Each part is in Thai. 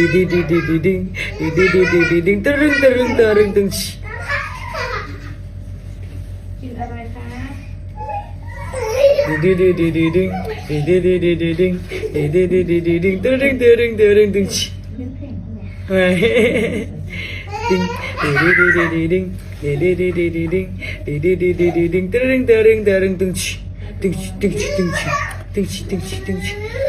Didi didi didi ding. Didi didi didi ding. Tırın tırın tırın tırın. Didi didi didi ding. Didi didi didi ding. Didi didi didi ding. Tırın tırın tırın tırın. Ding. Didi didi didi ding. Didi didi didi ding. Didi didi didi ding. Tırın tırın tırın tırın. Tırın tırın tırın tırın. Tırın tırın tırın tırın.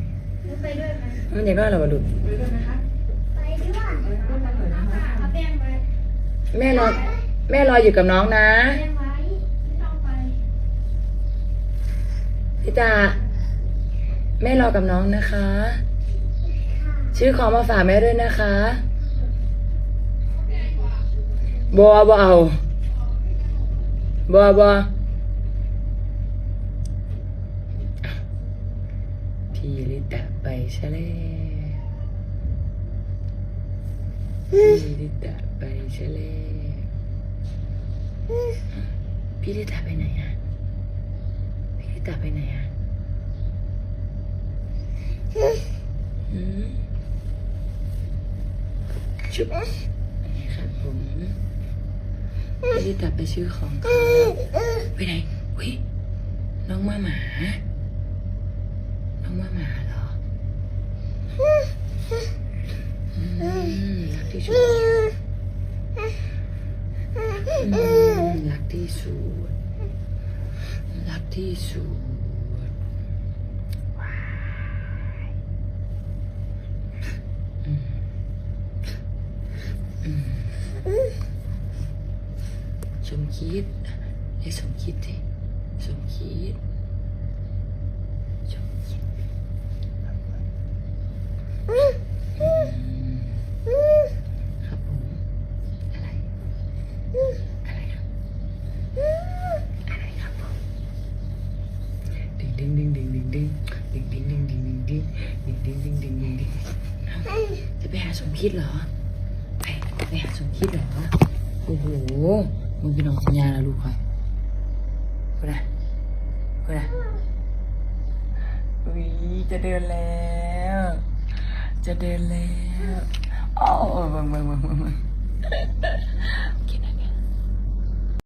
มันเด็กน้ายเราดูแม่รอแม่รออยู่กับน้องนะพี่ตาแม่รอกับน้องนะคะ ชื่อของมาฝากแม่ด้วยนะคะ บัวบัวบัวบัว พี่ลิตาไซะแล้วพี่ดิตาไปซะแล้วพี่ดิตาไปไหนอ่ะพี่ดิตาไปไหนอ่ะชุบนี่ครับผมพี่ดิตาไปซื้อของไปไหนอุ้ยน้องมาหมา xuống, lạc đi xuống lạc đi xuống sống chết để sống chết thế sống chết จะไปหาสมคิดเหรอไปไปหาสมคิดเหรอ โอ้โหมึงเป็นน้องสัญญาแล้วลูกคอยก็ได้ก็ได้อุ้ยจะเดินแล้ว จะเดินแล้วอ๋อมึ่งมึ่งมึ่งมึ่ง